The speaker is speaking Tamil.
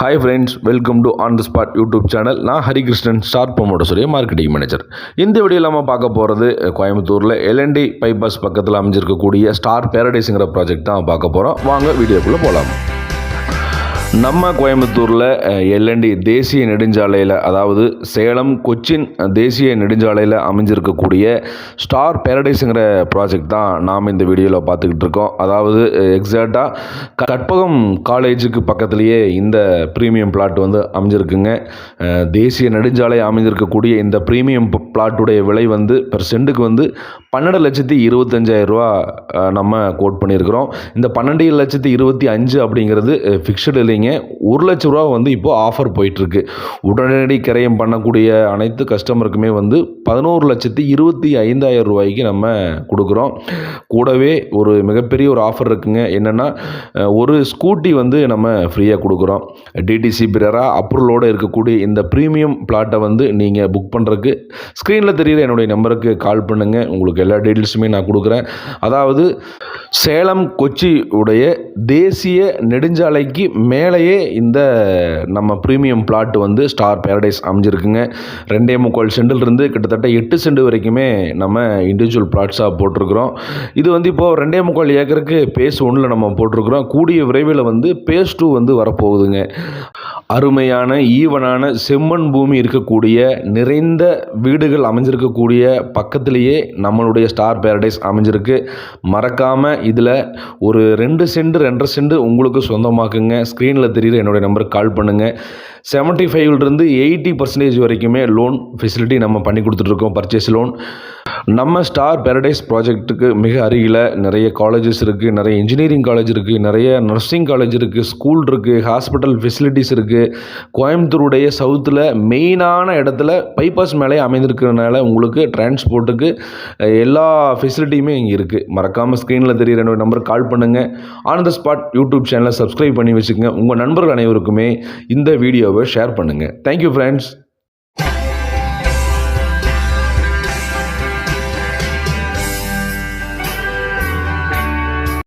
Hi friends welcome to on the spot YouTube channel நான் ஹரிகிருஷ்ணன் ஸ்டார் ப்ரொமோட்டர்ஸுடைய மார்க்கெட்டிங் மேனேஜர் இந்த வீடியோ நம்ம பார்க்க போகிறது கோயம்புத்தூரில் எல்என்டி பைபாஸ் பக்கத்தில் அமைஞ்சிருக்கக்கூடிய ஸ்டார் பேரடைஸுங்கிற ப்ராஜெக்ட் தான் பார்க்க போகிறோம் வாங்க வீடியோக்குள்ளே போகலாம் நம்ம கோயம்புத்தூரில் எல்என்டி தேசிய நெடுஞ்சாலையில் அதாவது சேலம் கொச்சின் தேசிய நெடுஞ்சாலையில் அமைஞ்சிருக்கக்கூடிய ஸ்டார் பேரடைஸுங்கிற ப்ராஜெக்ட் தான் நாம் இந்த வீடியோவில் பார்த்துக்கிட்டு இருக்கோம். அதாவது எக்ஸாக்டாக கற்பகம் காலேஜுக்கு பக்கத்துலேயே இந்த ப்ரீமியம் பிளாட் வந்து அமைஞ்சிருக்குங்க. தேசிய நெடுஞ்சாலை அமைஞ்சிருக்கக்கூடிய இந்த ப்ரீமியம் பிளாட்டுடைய விலை வந்து பெர் சென்ட்டுக்கு வந்து பன்னெண்டு லட்சத்தி இருபத்தஞ்சாயிரம் ரூபா நம்ம கோட் பண்ணியிருக்கிறோம். இந்த பன்னெண்டு லட்சத்தி இருபத்தி அஞ்சு அப்படிங்கிறது ஃபிக்ஸ்டு இல்லைங்க. ஒரு லட்ச ரூபா வந்து இப்போது ஆஃபர் போயிட்டுருக்கு. உடனடி கிரயம் பண்ணக்கூடிய அனைத்து கஸ்டமருக்குமே வந்து பதினோரு லட்சத்தி இருபத்தி ஐந்தாயிரம் ரூபாய்க்கு நம்ம கொடுக்குறோம். கூடவே ஒரு மிகப்பெரிய ஒரு ஆஃபர் இருக்குங்க. என்னென்னா ஒரு ஸ்கூட்டி வந்து நம்ம ஃப்ரீயாக கொடுக்குறோம். டிடிசி பிரரா அப்ரூவலோடு இருக்கக்கூடிய இந்த ப்ரீமியம் பிளாட்டை வந்து நீங்கள் புக் பண்ணுறதுக்கு ஸ்க்ரீனில் தெரியுற என்னுடைய நம்பருக்கு கால் பண்ணுங்கள் உங்களுக்கு எல்லா டீட்டெயில்ஸுமே நான் கொடுக்குறேன். அதாவது சேலம் கொச்சி உடைய தேசிய நெடுஞ்சாலைக்கு மேலேயே இந்த நம்ம ப்ரீமியம் பிளாட் வந்து ஸ்டார் பேரடைஸ் அமைஞ்சிருக்குங்க. ரெண்டே முக்கால் சென்டிலிருந்து கிட்டத்தட்ட எட்டு சென்ட் வரைக்குமே நம்ம இண்டிவிஜுவல் பிளாட்ஸாக போட்டிருக்கிறோம். இது வந்து இப்போது ரெண்டே முக்கால் ஏக்கருக்கு பேஸ் ஒன்றில் நம்ம போட்டிருக்கிறோம். கூடிய விரைவில் வந்து பேஸ் டூ வந்து வரப்போகுதுங்க. அருமையான ஈவனான செம்மண் பூமி இருக்கக்கூடிய நிறைந்த வீடுகள் அமைஞ்சிருக்கக்கூடிய பக்கத்திலேயே நம்மளுடைய ஸ்டார் பேரடைஸ் அமைஞ்சிருக்கு. மறக்காமல் இதில் ஒரு ரெண்டு சென்ட் ரெண்டரை சென்ட் உங்களுக்கு சொந்தமாக்குங்க. ஸ்க்ரீனில் தெரியுற என்னுடைய நம்பருக்கு கால் பண்ணுங்கள் செவன்ட்டி ஃபைவ்லேருந்து எயிட்டி பர்சன்டேஜ் வரைக்குமே லோன் ஃபெசிலிட்டி நம்ம பண்ணி கொடுத்துட்ருக்கோம் பர்ச்சேஸ் லோன் நம்ம ஸ்டார் பேரடைஸ் ப்ராஜெக்ட்டுக்கு மிக அருகில் நிறைய காலேஜஸ் இருக்குது நிறைய இன்ஜினியரிங் காலேஜ் இருக்குது நிறைய நர்சிங் காலேஜ் இருக்குது ஸ்கூல் இருக்குது ஹாஸ்பிட்டல் ஃபெசிலிட்டிஸ் இருக்குது கோயம்புத்தூருடைய சவுத்தில் மெயினான இடத்துல பைபாஸ் மேலே அமைந்திருக்கிறதுனால உங்களுக்கு டிரான்ஸ்போர்ட்டுக்கு எல்லா ஃபெசிலிட்டியுமே இங்கே இருக்குது மறக்காமல் ஸ்க்ரீனில் தெரிகிற என்னோட நம்பருக்கு கால் பண்ணுங்கள் ஆன் த ஸ்பாட் யூடியூப் சேனலை சப்ஸ்கிரைப் பண்ணி வச்சுக்கோங்க. உங்கள் நண்பர்கள் அனைவருக்குமே இந்த வீடியோவை ஷேர் பண்ணுங்கள் தேங்க்யூ ஃப்ரெண்ட்ஸ்